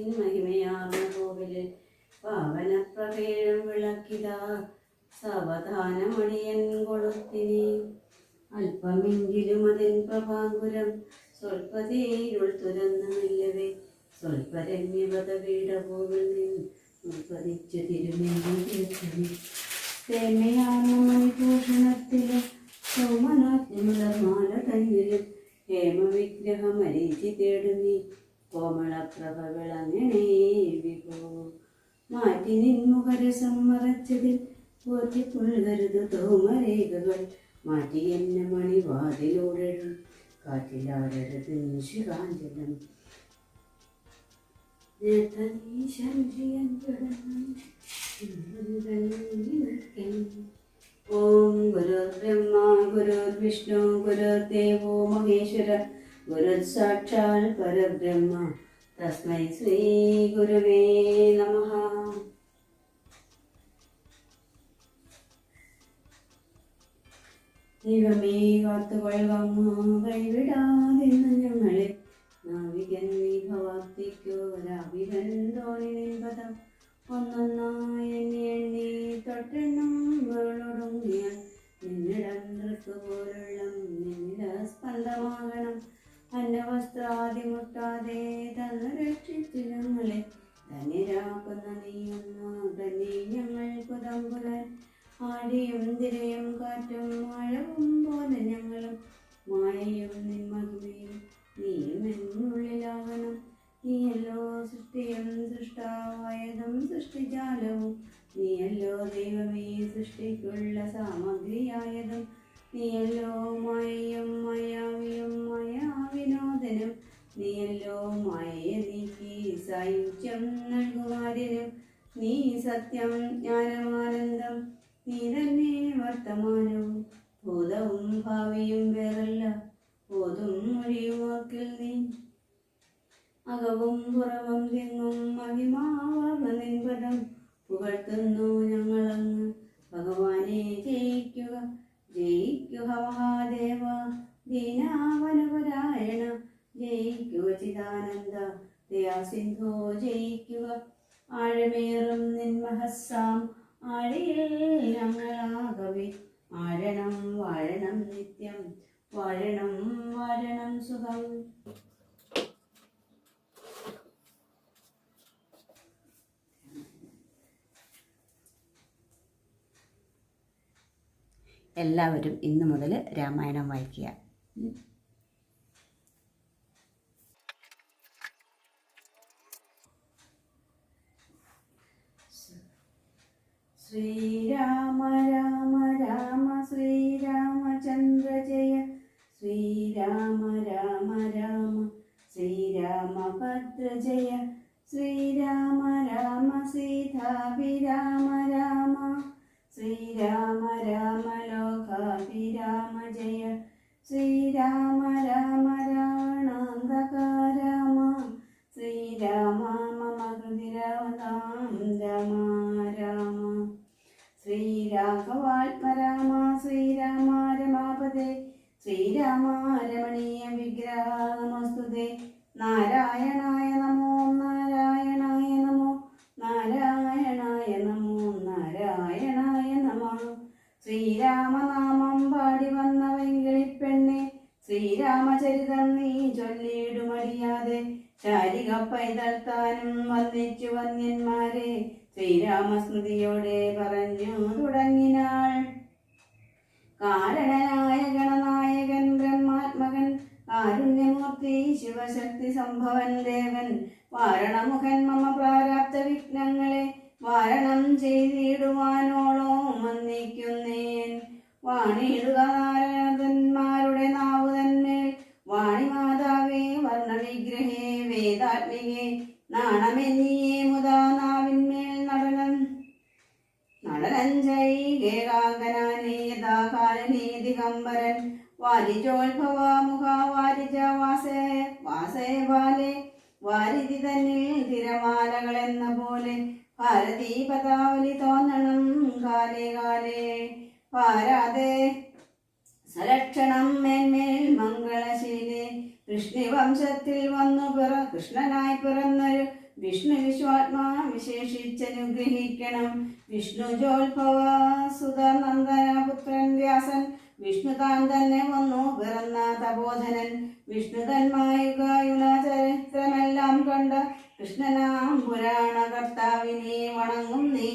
ദേവാനിൻ മഹിമയാർന്ന കോവിലിൽ പാവന പ്രവേഴം വിളക്കിതാ. സാവധാനമണിയൻ കൊളുത്തിനി. അല്പമെങ്കിലും അതിൻ പ്രഭാങ്കുരം സ്വൽപ്പതേരുൾ തുരന്നുമില്ലവേ സ്വൽപ്പരമ്യവത വീടപോവിൽ നിന്ന് ഉത്പതിച്ചു തിരുനെല്ലി തേമയാർന്ന മണിഭൂഷണത്തിലും സോമനാജ്ഞമുളർമാല തന്നിലും ഹേമവിഗ്രഹമരീചി തേടുന്നി. കോമളപ്രഭ വിളങ്ങണേ വിഭോ മാറ്റി നിൻമുഖരസം മറച്ചതിൽ പോറ്റി പുൽകരുത് തോമരേഖകൾ മാറ്റി എന്നെ മണിവാതിലൂടെഴും കാറ്റിലാടരുത് നിശികാഞ്ചലം ഓം ഗുരുബ്രഹ്മ ഗുരുർവിഷ്ണു ഗുരുദേവോ മഹേശ്വര. ഗുരുർ സാക്ഷാൽ പരബ്രഹ്മ തസ്മൈ ശ്രീ ഗുരുവേ നമ ദൈവമേ കാത്തുകൊള്ളവമ്മ കൈവിടാതിന്ന് ഞങ്ങളെ നാവികൻ നീ ഭവാപ്തിക്കോ രാവികൻ തോണി ഒന്നൊന്നായി എണ്ണി എണ്ണി തൊട്ടെണ്ണം നിന്നിടം നിൽക്കുപോലുള്ള പോലുള്ള നിന്നിട സ്പന്ദമാകണം. അന്നവസ്ത്രാദി മുട്ടാതെ തന്നു ഞങ്ങളെ ധന്യരാക്കുന്ന നീയൊന്നു തന്നെ ഞങ്ങൾക്ക് തമ്പുരാൻ ആടിയും തിരയും കാറ്റും മഴവും പോലെ ഞങ്ങളും മായയും നിന്മഹിമയും നീയും എന്നുള്ളിലാകണം നീയല്ലോ സൃഷ്ടിയും സൃഷ്ടാവായതും സൃഷ്ടിജാലവും. നീയല്ലോ ദൈവമേ സൃഷ്ടിക്കുള്ള സാമഗ്രിയായതും. നീയല്ലോ മായയും മായാവിയും മായാവിനോദനും നീയല്ലോ മായയെ നീക്കി സായുജ്യം നൽകുമാര്യനും. നീ സത്യം ജ്ഞാനമാനന്ദം. നീ തന്നെ വർത്തമാനവും. ഭൂതവും ഭാവിയും വേറല്ല. ബോധം ഒഴിയുവാക്കിൽ നീ. അകവും പുറവും തിങ്ങും മഹിമാവർണ നിൻപദം പുകഴ്ത്തുന്നു ഞങ്ങളങ്ങ്. ഭഗവാനെ ജയിക്കുക ജയിക്കുക മഹാദേവ വാഴണം നിത്യം വാഴണം വാഴണം സുഖം. എല്ലാവരും ഇന്നു മുതൽ രാമായണം വായിക്കുക. ശ്രീരാമ श्रीराम राम श्रीराम राम लोकाभिराम जय। श्रीराम राम राणाङ्गकारम श्रीराम ശ്രീരാമനാമം പാടി വന്ന പെണ്ണെ ശ്രീരാമചരിതം നീ ചൊല്ലിയിടുമടിയാതെ ശാരിക പൈതൽ താനും വന്നിച്ചു വന്യന്മാരെ ശ്രീരാമസ്മൃതിയോടെ പറഞ്ഞു തുടങ്ങിനാൾ. കാരണനായ ഗണനായകൻ ബ്രഹ്മാത്മകൻ കാരുണ്യമൂർത്തി ശിവശക്തി സംഭവൻ ദേവൻ വാരണമുഖൻ മമ പ്രാരാപ്ത വിഘ്നങ്ങളെ വാരണം ചെയ്തിടുവാനോളോ വന്നിക്കുന്നേൻ വാണിയിടുക നാരദന്മാരുടെ നാവു തന്മേൽ. വർണ വർണവിഗ്രഹേ വേദാത്മികേ നാണമെന്നിയേ മുതാ നാവിന്മേൽ നടനം. നടനഞ്ജൈകേകാങ്കനാനേ യഥാകാലനേ ദിഗംബരൻ. വാരിജോത്ഭവ മുഖ വാരിജ വാസേ വാസേ ബാലേ. വാരിധി തന്നിൽ തിരമാലകൾ എന്ന പോലെ ഭാരതീ പതാവലി തോന്നണം കാലേ കാലേ. പാരാതെ സലക്ഷണം മേന്മേൽ മംഗളശീലെ. കൃഷ്ണവംശത്തിൽ വന്നു പിറ കൃഷ്ണനായി പിറന്നൊരു വിഷ്ണു വിശ്വാത്മാ വിശേഷിച്ചനുഗ്രഹിക്കണം. വിഷ്ണു ജോത്ഭവ സുതനന്ദന പുത്രൻ വ്യാസൻ വിഷ്ണു താൻ തന്നെ വന്നു പിറന്ന തബോധനൻ വിഷ്ണു തന്മായുകായുള്ള ചരിത്രമെല്ലാം കണ്ട കൃഷ്ണനാം പുരാണ കർത്താവിനെ വണങ്ങും നീ.